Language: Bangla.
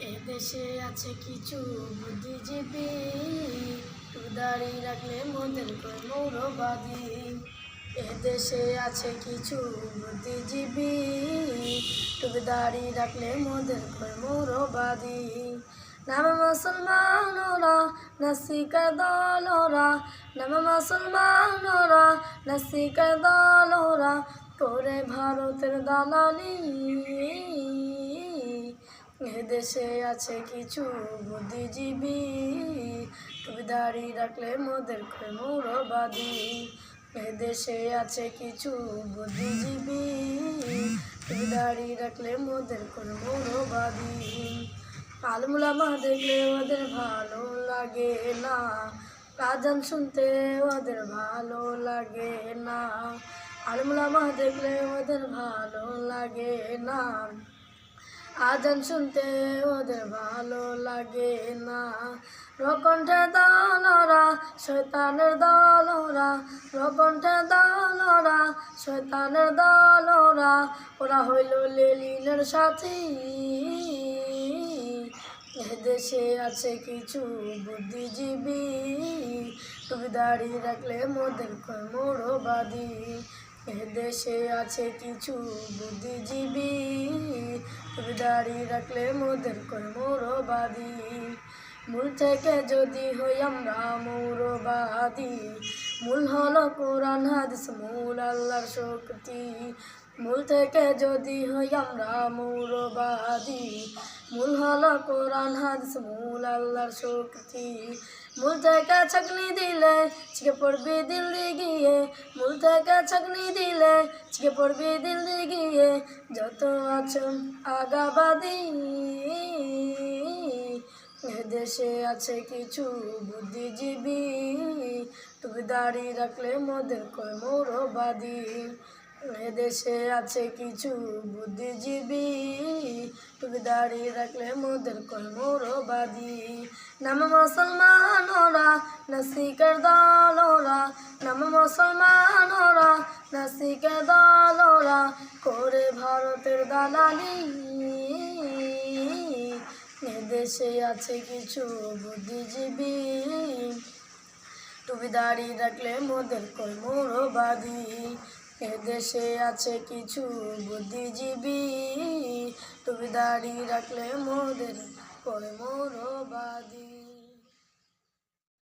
এদেশে আছে কিছু বুদ্ধিজীবী। উদারি রাখলে মোদের মৌরবাদী এদেশে আছে কিছু বুদ্ধিজীবী। টুবিদারি রাখলে মোদের মৌরবাদী নাম মুসলমানরা, নাসিকা দলরা। নাম মুসলমানরা, নাসিকা দলরা। করে ভারতের দালালি। দেশে আছে কিছু বুদ্ধিজীবী। টুবিদারি রাখলে মোদের মৌরবাদী। দেশে আছে কিছু বুদ্ধিজীবী। টুবিদারি রাখলে মোদের মৌরবাদী। আলমুলামা দেখলে ওদের ভালো লাগে না। রাজান শুনতে ওদের ভালো লাগে না। আলমুলামা দেখলে ওদের ভালো লাগে না। আজান শুনতে ওদের ভালো লাগে না। রকণ্ঠে দলরা শৈতানের দলরা, রকণ্ঠে দলরা শৈতানের দলরা, ওরা হইল লেলিনের সাথী। দেশে আছে কিছু বুদ্ধিজীবী, তুমি দাঁড়িয়ে রাখলে মোদের মোড়বাদী দেশে আছে কিছু বুদ্ধিজীবী। তুমি দাঁড়িয়ে রাখলে মোদের কয় মোড়বাদী মূল থেকে যদি হই আমরা মৌরবাদী। মূল হলো কোরআন, হাদিস, মূল আল্লাহর শক্তি। মূল থেকে যদি হই আমরা মৌরবাদী। মূল হলো কোরআন, হাদিস, মূল আল্লাহর শক্তি। মূল থেকে ছাকনি দিলে ছিকে পড়বি দিল গিয়ে মূল থেকে ছাকনি দিলে ছিকে পড়বি দিল গিয়ে যত আছো আগাবাদী, দেশে আছে কিছু বুদ্ধিজীবী। তুমি দাঁড়িয়ে রাখলে মোদের কয় মৌরবাদী দেশে আছে কিছু বুদ্ধিজীবী। তুমি দাঁড়িয়ে রাখলে মোদের কয় মৌরবাদী নাম মুসলমানরা, নাসিকের দলরা। নাম মুসলমানরা, নাসিকের দলরা। করে ভারতের দালালি। দেশে আছে কিছু বুদ্ধিজীবী। তুমি দাঁড়িয়ে রাখলে মোদের কই মৌরবাদী দেশে আছে কিছু বুদ্ধিজীবী। দাঁড়িয়ে রাখলে মোদের পরে মৌরবাদী